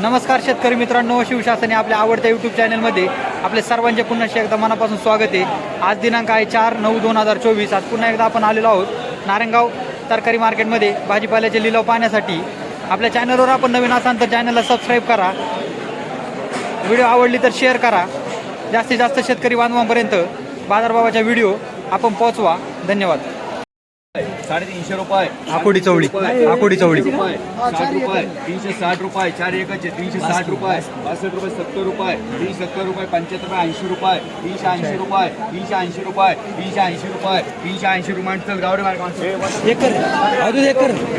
नमस्कार शेतकरी मित्रांनो शिवशासने आपल्या आवडत्या यूट्यूब चॅनलमध्ये आपले सर्वांचे पुन्हा एकदा मनापासून स्वागत आहे. आज दिनांक आहे चार नऊ दोन हजार चोवीस. आज पुन्हा एकदा आपण आलेलो आहोत नारायणगाव तरकारी मार्केटमध्ये. भाजीपाल्याचे लिलाव पाहण्यासाठी आपल्या चॅनलवर आपण नवीन असाल तर चॅनलला सबस्क्राईब करा. व्हिडिओ आवडली तर शेअर करा. जास्तीत जास्त शेतकरी बांधवांपर्यंत बाजारभावाच्या व्हिडिओ आपण पोहोचवा. धन्यवाद. साडेतीनशे रुपये. आकुडी चवळी. आकुडी चवळी. रुपये. साठ रुपये. तीनशे साठ रुपये. चार एकचे. तीनशे साठ रुपये. पासष्ट रुपये सत्तर रुपये. तीनशे सत्तर रुपये पंच्याहत्तर रुपये ऐंशी रुपये. तीनशे ऐंशी रुपये. तीनशे ऐंशी रुपये. तीनशे ऐंशी रुपये. तीनशे ऐंशी रुपये. गावडे मार्ग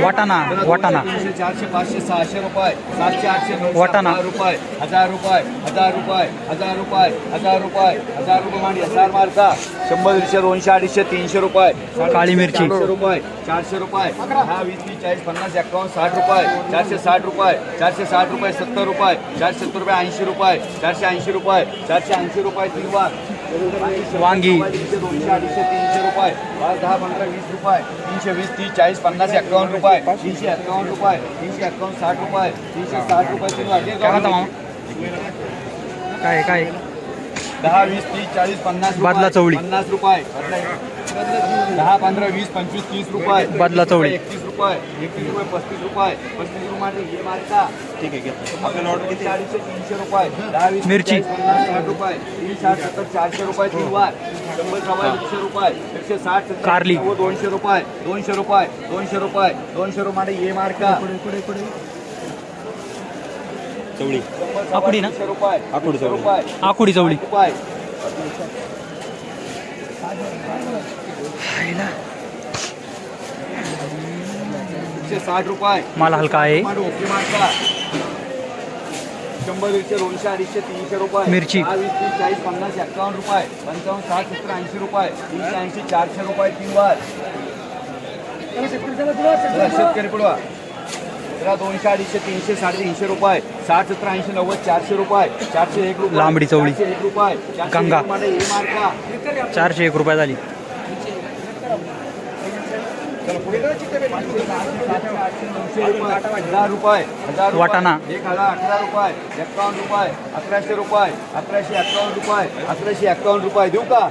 वाटाणा. वाटाणा. तीनशे चारशे पाचशे सहाशे रुपये. सातशे आठशे वाटाणा. हजार रुपये. हजार रुपये. हजार रुपये. हजार रुपये. हजार रुपये. हजार रुपये मांडी. हजार मार्का शंभर दीडशे दोनशे अडीचशे तीनशे रुपये. काळी मिरची. चारशे रुपये चारशे रुपये. दहा वीस तीस चाळीस पन्नास एकावन्न साठ रुपये. चारशे साठ रुपये चारशे साठ रुपये सत्तर रुपये. चारशे सत्तर रुपये ऐंशी रुपये. चारशे ऐंशी रुपये. चारशे ऐंशी रुपये तीन वार वांगी. तीनशे दोनशे अडीचशे तीनशे रुपये. पाच दहा पंधरा वीस रुपये. तीनशे वीस तीस चाळीस पन्नास एकावन्न रुपये. तीनशे एकावन्न रुपये. तीनशे एकावन्न साठ रुपये. तीनशे साठ रुपये तीन काय काय? दहा वीस तीस चाळीस पन्नास. बादला चवळी. पन्नास रुपये. दहा पंधरा वीस पंचवीस तीस रुपये. बादला चवळी. एकतीस रुपये. एकतीस रुपये पस्तीस रुपये. पस्तीस रुपये हे मारता ठीक आहे आपल्याला ऑर्डर किती? अडीचशे तीनशे रुपये. दहा वीस मिरची. पन्नास साठ रुपये. तीन साठ सत्तर चारशे रुपये तीन वार. शंभर सव्वा एकशे रुपये. एकशे साठ कारली. दोनशे रुपये. दोनशे रुपये. दोनशे रुपये. दोनशे रुपये. ये मार्का चवळी. आकुडी ना? आकुडी चवळी. आकुडी चवळी. रुपये एकशे साठ रुपये. माल हलका आहे. शंभर दीडशे दोनशे अडीचशे तीनशे रुपये. मिरची. दहा, वीस तीस चाळीस पन्नास एकावन्न रुपये. पंचावन्न साठ सत्तर ऐंशी रुपये. तीनशे ऐंशी चारशे रुपये तीन वार जरा शेतकरी पुढवा जरा दोनशे अडीचशे तीनशे साडेतीनशे रुपये साठ सत्तर ऐंशी नव्वद चारशे रुपये चारशे एक रुपये लांबडी चवळी. चारशे एक रुपये गंगा. चारशे एक रुपये झाली. हजार रुपये हजार रुपये, वाटाणा. एक हजार अकरा रुपये एकावन्न रुपये अकराशे रुपये अकराशे एकावन्न रुपये अकराशे एकावन्न रुपये देऊ का?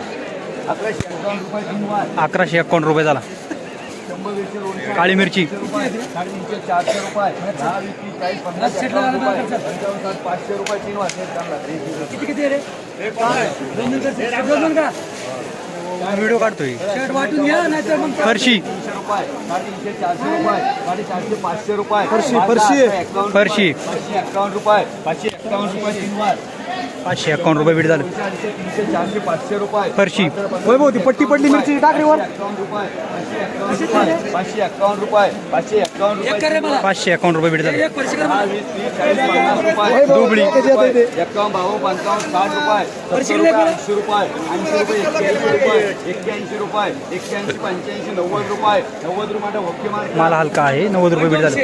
अकराशे एकावन्न रुपये अकराशे एकावन्न रुपये झाला. काळी मिरची. साडेतीनशे चारशे रुपये दहा वीस तीस चाळीस पन्नास एकावन्न रुपये पंचावन्न साठ पाचशे रुपये तीन चांगला. किती किती रे व्हिडिओ काढतोय फरशी तीनशे रुपये साडेतीनशे चारशे रुपये साडेचारशे पाचशे रुपये फरशी, फरशी. फरशी. पाचशे एकावन्न रुपये पाचशे एकावन्न रुपये तीन वार पाचशे एकावन्न रुपये बीट झालं. दोनशे अडीचशे तीनशे चारशे पाचशे रुपये. फरशी. वैभव ती पट्टी पडली मिरची टाकरीवर पाचशे एकावन्न रुपये. पाचशे एकावन्न रुपये. पाचशे एकावन्न रुपये बीट झालं. दुबळी. एकावन्न बावन्न पंचावन्न साठ रुपये. ऐंशी रुपये ऐंशी रुपये एक्क्याऐंशी रुपये एक्क्याऐंशी पंच्याऐंशी नव्वद रुपये. नव्वद रुपये ओके मार्क माल हलका आहे. नव्वद रुपये बीट झालं.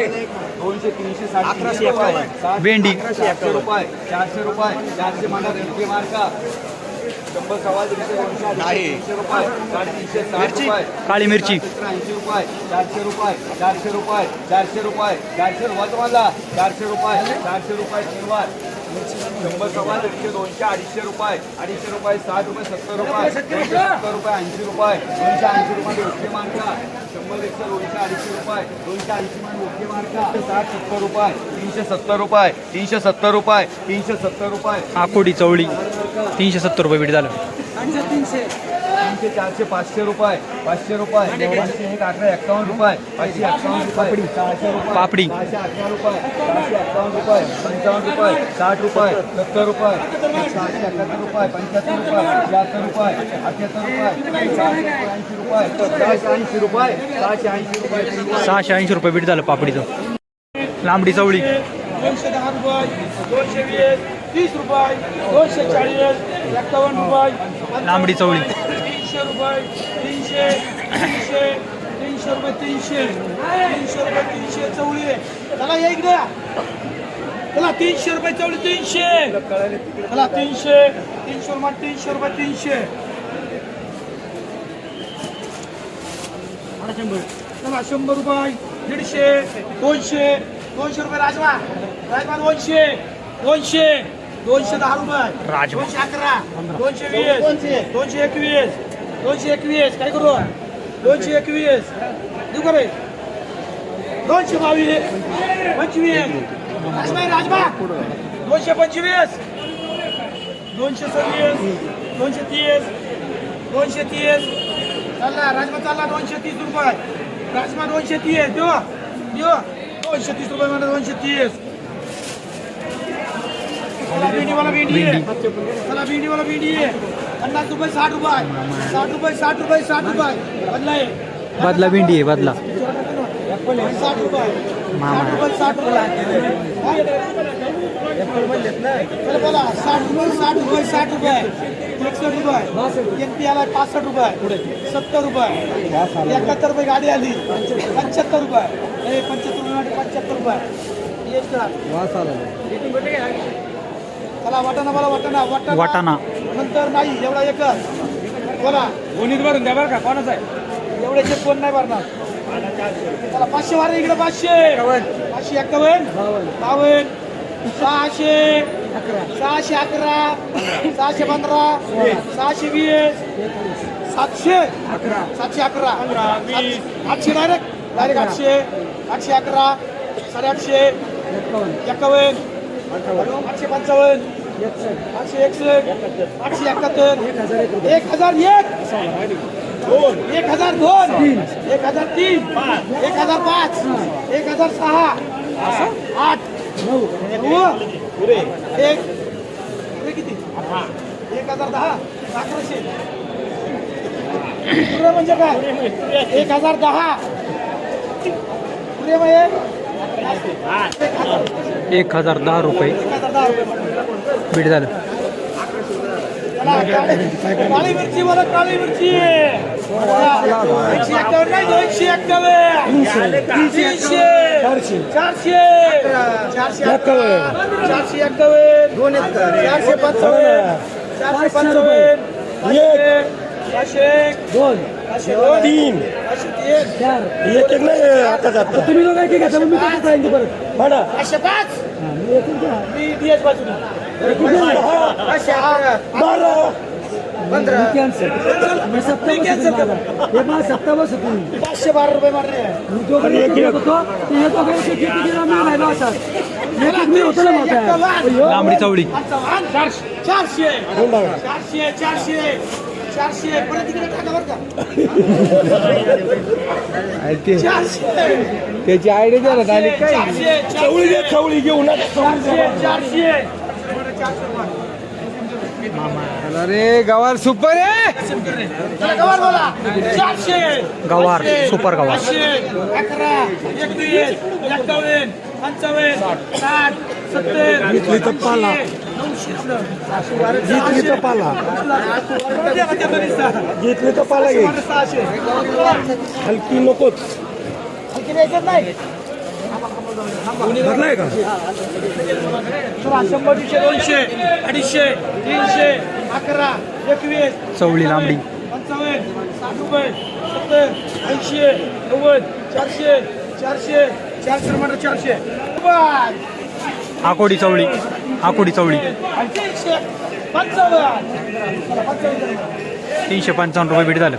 दोनशे तीनशे अकराशे रुपये. भेंडी. एकशे रुपये चारशे रुपये. चारशे म्हणा मार्का. शंभर सव्वा दीडशे दोनशे तीनशे रुपये. साडेतीनशे साठ रुपये. काळी मिरची. ऐंशी रुपये. चारशे रुपये चारशे रुपये चारशे रुपये. चारशे रुपये तुम्हाला चारशे रुपये चारशे रुपये तीन शंभर सव्वा दीडशे दोनशे अडीचशे रुपये. अडीचशे रुपये साठ रुपये सत्तर रुपये. सत्तर रुपये ऐंशी रुपये. दोनशे ऐंशी रुपये मार्का. शंभर एकशे दोनशे अडीचशे रुपये. दोनशे ऐंशी मध्ये ओके मार्का साठ सत्तर रुपये. तीनशे सत्तर रुपये. तीनशे सत्तर रुपये. तीनशे सत्तर रुपये. आकुडी चवळी. तीनशे सत्तर रुपये बीट झालं. तीनशे. चारशे पाचशे रुपये. पाचशे रुपये. पाचशे एक अकरा एकावन्न रुपये. पाचशे एकावन्न रुपये. सहाशे रुपये. पापडी. सहाशे अकरा रुपये. सहाशे एकावन्न रुपये. पंचावन्न रुपये. साठ रुपये. सत्तर रुपये. सहाशे एकाहत्तर रुपये. पंच्याहत्तर रुपये. शहात्तर रुपये. अठ्याहत्तर रुपये. सहाशे ऐंशी रुपये. सहाशे ऐंशी रुपये. सहाशे ऐंशी रुपये. सहाशे ऐंशी रुपये बीट झालं पापडीचं. लांबडी चवळी. दोनशे दहा रुपये दोनशे वीस तीस रुपये दोनशे चाळीस एकावन्न रुपये. लांबडी चवळी. तीनशे रुपये तीनशे तीनशे तीनशे रुपये तीनशे. तीनशे रुपये तीनशे चवळी या इकडे. चला तीनशे रुपये चवळी तीनशे. चला तीनशे तीनशे रुपये तीनशे रुपये तीनशे. चला शंभर. रुपये दीडशे दोनशे. दोनशे रुपये राजमा. राजमा दोनशे. दोनशे. दोनशे दहा रुपये. दोनशे अकरा. दोनशे वीस. दोनशे एकवीस. दोनशे एकवीस काय करू? दोनशे एकवीस. देऊ का रे? दोनशे बावीस पंचवीस. राजमा दोनशे पंचवीस. दोनशे सव्वीस दोनशे तीस दोनशे तीस. चालला राजमा चालला दोनशे तीस रुपये. राजमा दोनशे तीस देऊ. देऊ. दोनशे तीस रुपये म्हणा दोनशे तीस. चला भेंडीवाला भेंडी. आहे चला भेंडीवाला भेंडी. आहे पन्नास रुपये साठ रुपये साठ रुपये साठ रुपये साठ रुपये बदला आहे बदला भेंडी आहे बदला साठ रुपये मामा. साठ रुपये साठ रुपये बोला साठ रुपये साठ रुपये साठ रुपये एकसष्ट रुपये एक आला पासष्ट रुपये सत्तर रुपये एकाहत्तर रुपये गाडी आली पंच्याहत्तर रुपये हे पंच्याहत्तर रुपये पंच्याहत्तर रुपये वाटाणा बोला वाटाणा. वाटाणा वाटाणा. नंतर नाही एवढा एकच. बोला. कोणीच भरून द्या बरं का कोणाच आहे? एवढे चेक कोण नाही भरणार. चला पाचशे वारे इकडे पाचशे. पाचशे एक्कावन्न बावन्न. सहाशे. सहाशे अकरा. सहाशे पंधरा. सहाशे वीस. सातशे. सातशे अकरा. आठशे डायरेक्ट डायरेक्ट आठशे. आठशे अकरा. साडेआठशे. एक्कावन्न आठशे पंचावन्न. आठशे एकसष्ट आठशे एकाहत्तर एक हजार एक एक हजार दोन एक हजार तीन एक हजार पाच एक हजार सहा आठ नऊ एक किती एक हजार दहा अकराशे पुरे म्हणजे काय एक हजार दहा पुरे म्हणजे एक हजार दहा रुपये एक हजार दहा रुपये. बीट झालं. काळी मिरची बोला काळी मिरची. एकशे एक्कावन्न नाही दोनशे एक्कावन्न. तीनशे. चारशे. चारशे. एक्कावन्न. चारशे एक्कावन्न. चारशे पंचावन्न. चारशे पंचावन्न. पाचशे एक. दोन. पाचशे दोन. तीन. पाचशे तीन. चार. एक एक नाही आता जात तुम्ही लोक काय घ्या मी कसं सांगितलं परत. म्हणा. पाचशे पाच. मी बाजूला बारा. पंधरा. हे पाचशे बारा रुपये मारले. मी होतो ते हे नाही. एक- एक मी होतो ना लांबडी चवळी चारशे. चारशे. चारशे चारशे. चारशे. परत तिकडे टाका बरं का. चारशे. त्याची आयडिया द्या ना चारशे. चवळी घे चवळी घेऊ नका. चारशे चारशे. अरे गवार सुपर आहे गवार सुपर गवार. अकरा एकवीस पंचावन्न साठ सत्तर घेतली तर पाला. घेतली तर पाला घेतली तर पाला घे हलकी नकोच हलकी द्यायचं नाही भरलाय का? शंभर दीडशे दोनशे अडीचशे तीनशे अकरा एकवीस चवळी लांबडी. पंचावन्न साठ रुपये सत्तर ऐंशी नव्वद चारशे चारशे चारशे रुपये चारशे. आकोडी चवळी आकोडी चवळी. तीनशे पंचावन्न रुपये बीट झालं.